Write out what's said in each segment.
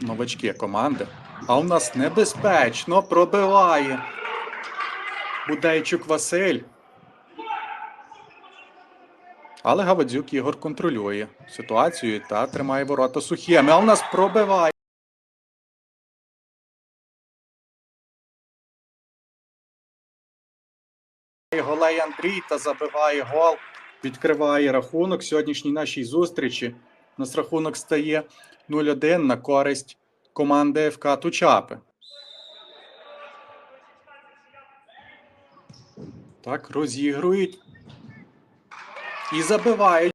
новачки команди. А у нас небезпечно пробиває. Будейчук Василь. Але Гавадзюк Ігор контролює ситуацію та тримає ворота сухими. А у нас пробиває. Голей Андрій та забиває гол. Відкриває рахунок сьогоднішній нашій зустрічі. У нас рахунок стає 0-1 на користь команди ФК Тучапи. Так, розігрують. І забивають.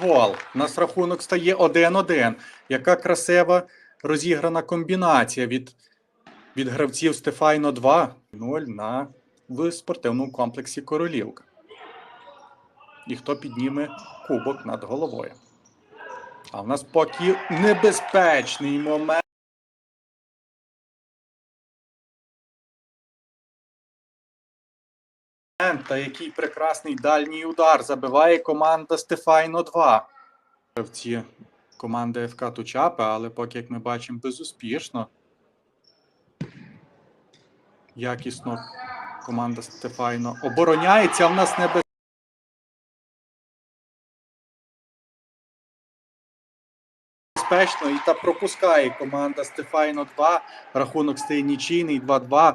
Гол. У нас рахунок стає 1-1. Яка красива розіграна комбінація від, від гравців Стефайно 2 0 на в спортивному комплексі Королівка. І хто підніме кубок над головою. А в нас поки небезпечний момент. Та який прекрасний дальній удар забиває команда Стефайно 2. Гравці команди ФК Тучапи, але поки, як ми бачимо, безуспішно. Якісно команда Стефайно обороняється. В нас небезпечно. безпечно і та пропускає команда Стефайно 2. Рахунок стає нічийний 2-2.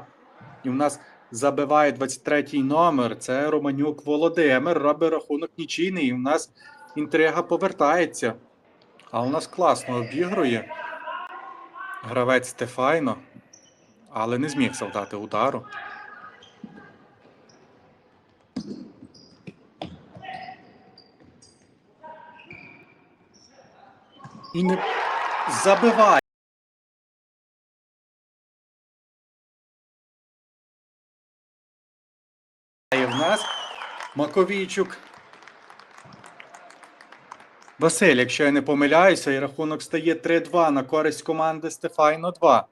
І в нас забиває 23-й номер. Це Романюк Володимир. Робить рахунок нічийний. І в нас інтрига повертається. А у нас класно обігрує. Гравець Стефайно, але не зміг завдати удару. І не забиває. в нас Маковійчук. Василь, якщо я не помиляюся, і рахунок стає 3-2 на користь команди Стефайно 2.